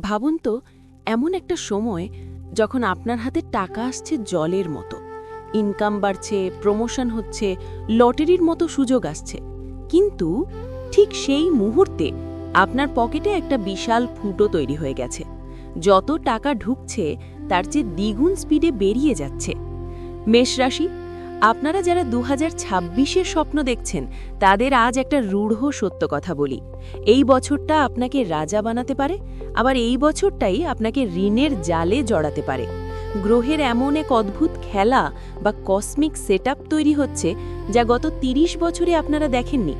ভাবুন তো, এমন একটা সময় যখন আপনার হাতে টাকা আসছে জলের মতো। ইনকাম বাড়ছে, প্রমোশন হচ্ছে, লটারির মতো সুযোগ আসছে। কিন্তু ঠিক সেই মুহূর্তে আপনার পকেটে একটা বিশাল ফুটো তৈরি হয়ে গেছে। যত টাকা ঢুকছে, তার চেয়ে দ্বিগুণ স্পিডে বেরিয়ে যাচ্ছে। মেষ রাশি আপনারা যারা দু হাজার স্বপ্ন দেখছেন, তাদের আজ একটা রূঢ় সত্য কথা বলি। এই বছরটা আপনাকে রাজা বানাতে পারে, আবার এই বছরটাই আপনাকে ঋণের জালে জড়াতে পারে। গ্রহের এমন এক অদ্ভুত খেলা বা কসমিক সেট তৈরি হচ্ছে, যা গত ৩০ বছরে আপনারা দেখেননি।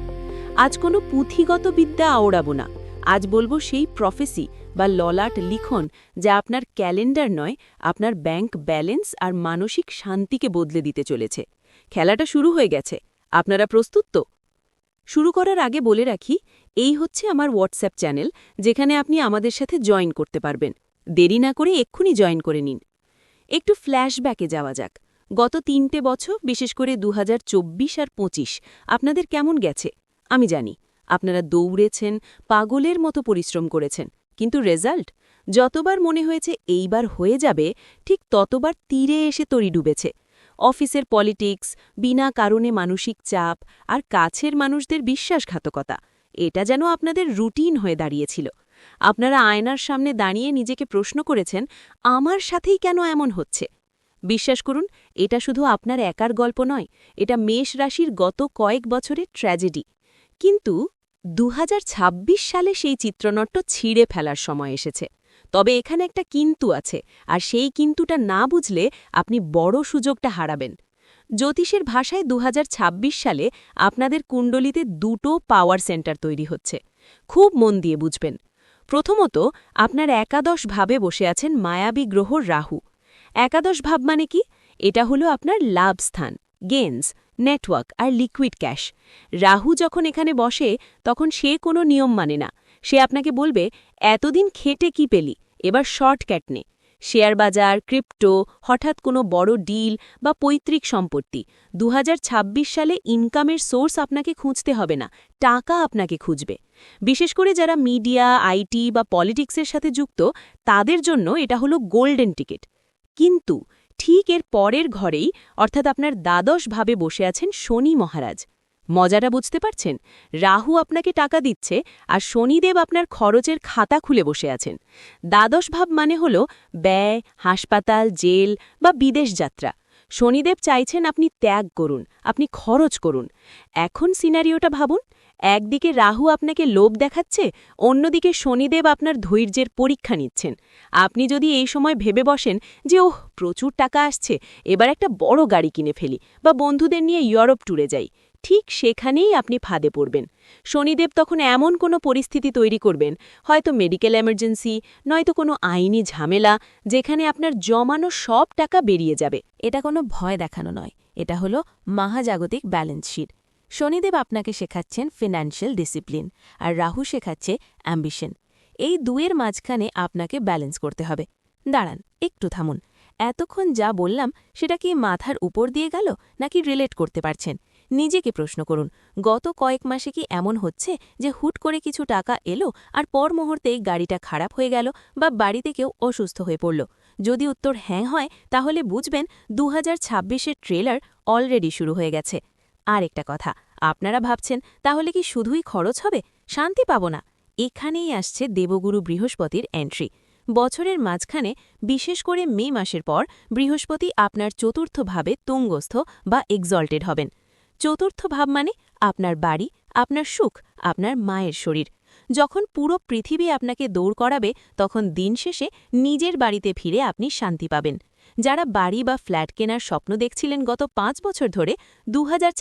আজ কোনো পুঁথিগত বিদ্যা আওড়াবো না। আজ বলব সেই প্রফেসি বা ললাট লিখন যা আপনার ক্যালেন্ডার নয়, আপনার ব্যাংক ব্যালেন্স আর মানসিক শান্তিকে বদলে দিতে চলেছে। খেলাটা শুরু হয়ে গেছে। আপনারা প্রস্তুত তো? শুরু করার আগে বলে রাখি, এই হচ্ছে আমার হোয়াটসঅ্যাপ চ্যানেল যেখানে আপনি আমাদের সাথে জয়েন করতে পারবেন। দেরি না করে এক্ষুনি জয়েন করে নিন। একটু ফ্ল্যাশব্যাকে যাওয়া যাক। গত তিনটে বছর, বিশেষ করে দু হাজার চব্বিশ আর ২৫ আপনাদের কেমন গেছে? আমি জানি। আপনারা দৌড়েছেন, পাগলের মতো পরিশ্রম করেছেন। কিন্তু রেজাল্ট? যতবার মনে হয়েছে এইবার হয়ে যাবে, ঠিক ততবার তীরে এসে তরি ডুবেছে। অফিসের পলিটিক্স, বিনা কারণে মানসিক চাপ আর কাছের মানুষদের বিশ্বাসঘাতকতা, এটা যেন আপনাদের রুটিন হয়ে দাঁড়িয়েছিল। আপনারা আয়নার সামনে দাঁড়িয়ে নিজেকে প্রশ্ন করেছেন, আমার সাথেই কেন এমন হচ্ছে? বিশ্বাস করুন, এটা শুধু আপনার একার গল্প নয়, এটা মেষ রাশির গত কয়েক বছরের ট্র্যাজেডি কিন্তু দু হাজার ছাব্বিশ সালে সেই চিত্রনট্য ছিঁড়ে ফেলার সময় এসেছে। তবে এখানে একটা কিন্তু আছে, আর সেই কিন্তুটা না বুঝলে আপনি বড় সুযোগটা হারাবেন। জ্যোতিষের ভাষায় দু হাজার ছাব্বিশ সালে আপনাদের কুণ্ডলিতে দুটো পাওয়ার সেন্টার তৈরি হচ্ছে। খুব মন দিয়ে বুঝবেন। প্রথমত, আপনার একাদশ ভাবে বসে আছেন মায়াবী গ্রহ রাহু। একাদশ ভাব মানে কি? এটা হলো আপনার লাভ স্থান, গেন্স। নেটওয়ার্ক আর লিকুইড ক্যাশ। রাহু যখন এখানে বসে, তখন সে কোনো নিয়ম মানে না। সে আপনাকে বলবে, এতদিন খেটে কি পেলি? এবার শর্টক্যাট নে। শেয়ার বাজার, ক্রিপ্টো, হঠাৎ কোনো বড় ডিল বা পৈতৃক সম্পত্তি। দু হাজার ছাব্বিশ সালে ইনকামের সোর্স আপনাকে খুঁজতে হবে না, টাকা আপনাকে খুঁজবে। বিশেষ করে যারা মিডিয়া, আইটি বা পলিটিক্সের সাথে যুক্ত, তাদের জন্য এটা হলো গোল্ডেন টিকিট। কিন্তু ঠিক এর পরের ঘরেই, অর্থাৎ আপনার দ্বাদশ ভাবে বসে আছেন শনি মহারাজ। মজাটা বুঝতে পারছেন? রাহু আপনাকে টাকা দিচ্ছে আর শনিদেব আপনার খরচের খাতা খুলে বসে আছেন। দ্বাদশ ভাব মানে হল ব্যয়, হাসপাতাল, জেল বা বিদেশ যাত্রা। শনিদেব চাইছেন আপনি ত্যাগ করুন, আপনি খরচ করুন। এখন সিনারিওটা ভাবুন, একদিকে রাহু আপনাকে লোভ দেখাচ্ছে, অন্যদিকে শনিদেব আপনার ধৈর্যের পরীক্ষা নিচ্ছেন। আপনি যদি এই সময় ভেবে বসেন যে, ওহ, প্রচুর টাকা আসছে, এবার একটা বড় গাড়ি কিনে ফেলি বা বন্ধুদের নিয়ে ইউরোপ ট্যুরে যাই। ঠিক সেখানেই আপনি ফাঁদে পড়বেন। শনিদেব তখন এমন কোনো পরিস্থিতি তৈরি করবেন, হয়তো মেডিকেল এমার্জেন্সি নয়তো কোনো আইনি ঝামেলা, যেখানে আপনার জমানো সব টাকা বেরিয়ে যাবে। এটা কোনো ভয় দেখানো নয়। এটা হলো মহাজাগতিক ব্যালেন্স শিট শনিদেব আপনাকে শেখাচ্ছেন ফিনান্সিয়াল ডিসিপ্লিন আর রাহু শেখাচ্ছে অ্যাম্বিশন এই দুয়ের মাঝখানে আপনাকে ব্যালেন্স করতে হবে। দাঁড়ান, একটু থামুন। এতক্ষণ যা বললাম, সেটা কি মাথার উপর দিয়ে গেল, নাকি রিলেট করতে পারছেন? নিজেকে প্রশ্ন করুন, গত কয়েক মাসে কি এমন হচ্ছে যে হুট করে কিছু টাকা এলো আর পর মুহূর্তেই গাড়িটা খারাপ হয়ে গেল বা বাড়িতে কেউ অসুস্থ হয়ে পড়ল? যদি উত্তর হ্যাঁ হয়, তাহলে বুঝবেন দু হাজার ট্রেলার অলরেডি শুরু হয়ে গেছে। আর একটা কথা, আপনারা ভাবছেন, তাহলে কি শুধুই খরচ হবে? শান্তি পাব না। এখানেই আসছে দেবগুরু বৃহস্পতির এন্ট্রি বছরের মাঝখানে, বিশেষ করে মে মাসের পর, বৃহস্পতি আপনার চতুর্থভাবে তুঙ্গস্থ বা এক্সল্টেড হবেন। চতুর্থ ভাব মানে আপনার বাড়ি, আপনার সুখ, আপনার মায়ের শরীর। যখন পুরো পৃথিবী আপনাকে দৌড় করাবে, তখন দিন শেষে নিজের বাড়িতে ফিরে আপনি শান্তি পাবেন। যারা বাড়ি বা ফ্ল্যাট কেনার স্বপ্ন দেখছিলেন গত পাঁচ বছর ধরে দু হাজার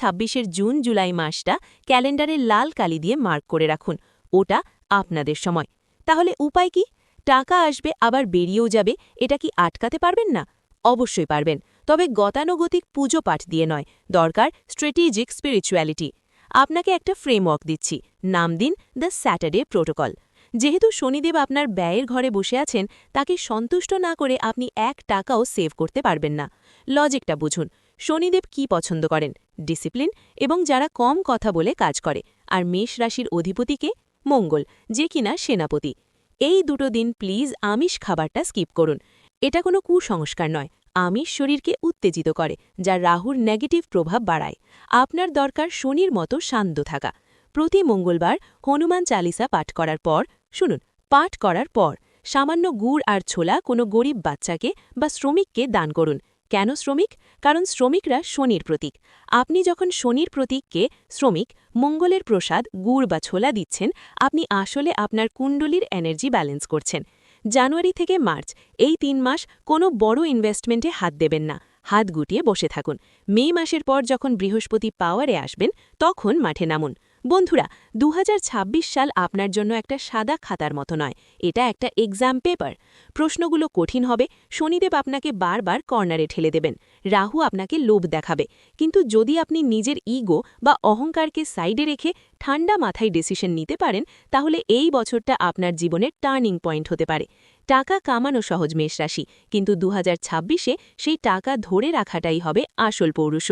জুন, জুলাই মাসটা ক্যালেন্ডারে লাল কালি দিয়ে মার্ক করে রাখুন। ওটা আপনাদের সময়। তাহলে উপায় কি? টাকা আসবে, আবার বেরিয়েও যাবে, এটা কি আটকাতে পারবেন না? অবশ্যই পারবেন। তবে গতানুগতিক পুজো পাঠ দিয়ে নয়, দরকার স্ট্র্যাটেজিক স্পিরিচুয়ালিটি আপনাকে একটা ফ্রেমওয়ার্ক দিচ্ছি, নাম দিন দ্য স্যাটারডে প্রোটোকল যেহেতু শনিদেব আপনার ব্যয়ের ঘরে বসে আছেন, তাকে সন্তুষ্ট না করে আপনি এক টাকাও সেভ করতে পারবেন না। লজিকটা বুঝুন, শনিদেব কি পছন্দ করেন? ডিসিপ্লিন এবং যারা কম কথা বলে কাজ করে, আর মেষ রাশির অধিপতিকে মঙ্গল, যে কিনা সেনাপতি। এই দুটো দিন প্লিজ আমিষ খাবারটা স্কিপ করুন। এটা কোনো কুসংস্কার নয়। আমিষ শরীরকে উত্তেজিত করে, যা রাহুর নেগেটিভ প্রভাব বাড়ায়। আপনার দরকার শনির মতো শান্ত থাকা। প্রতি মঙ্গলবার হনুমান চালিসা পাঠ করার পর, শুনুন, পাঠ করার পর, সামান্য গুড় আর ছোলা কোনো গরিব বাচ্চাকে বা শ্রমিককে দান করুন। কেন শ্রমিক? কারণ শ্রমিকরা শনির প্রতীক। আপনি যখন শনির প্রতীককে, শ্রমিক, মঙ্গলের প্রসাদ, গুড় বা ছোলা দিচ্ছেন, আপনি আসলে আপনার কুণ্ডলীর এনার্জি ব্যালেন্স করছেন। জানুয়ারি থেকে মার্চ। এই তিন মাস কোনো বড় ইনভেস্টমেন্টে হাত দেবেন না। হাত গুটিয়ে বসে থাকুন। মে মাসের পর যখন বৃহস্পতি পাওয়ারে আসবেন, তখন মাঠে নামুন। বন্ধুরা দু হাজার ছাব্বিশ সাল আপনার জন্য একটা সাদা খাতার মতো নয়, এটা একটা এক্সাম পেপার প্রশ্নগুলো কঠিন হবে, শনিদেব আপনাকে বারবার কর্নারে ঠেলে দেবেন, রাহু আপনাকে লোভ দেখাবে। কিন্তু যদি আপনি নিজের ইগো বা অহংকারকে সাইডে রেখে ঠান্ডা মাথায় ডিসিশন নিতে পারেন, তাহলে এই বছরটা আপনার জীবনের টার্নিং পয়েন্ট হতে পারে। টাকা কামানো সহজ মেষ রাশি, কিন্তু দু ছাব্বিশে সেই টাকা ধরে রাখাটাই হবে আসল পৌরুষ।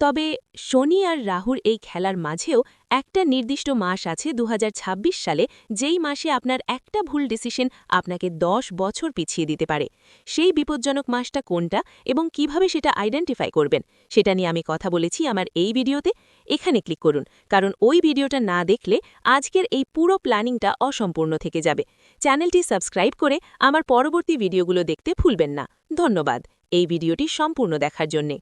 তবে শনি আর রাহুর এই খেলার মাঝেও একটা নির্দিষ্ট মাস আছে দু হাজার ছাব্বিশ সালে, যেই মাসে আপনার একটা ভুল ডিসিশন আপনাকে দশ বছর পিছিয়ে দিতে পারে। সেই বিপজ্জনক মাসটা কোনটা এবং কীভাবে সেটা আইডেন্টিফাই করবেন, সেটা নিয়ে আমি কথা বলেছি আমার এই ভিডিওতে। এখানে ক্লিক করুন, কারণ ওই ভিডিওটা না দেখলে আজকের এই পুরো প্ল্যানিংটা অসম্পূর্ণ থেকে যাবে। চ্যানেলটি সাবস্ক্রাইব করে আমার পরবর্তী ভিডিওগুলো দেখতে ভুলবেন না। ধন্যবাদ এই ভিডিওটি সম্পূর্ণ দেখার জন্যে।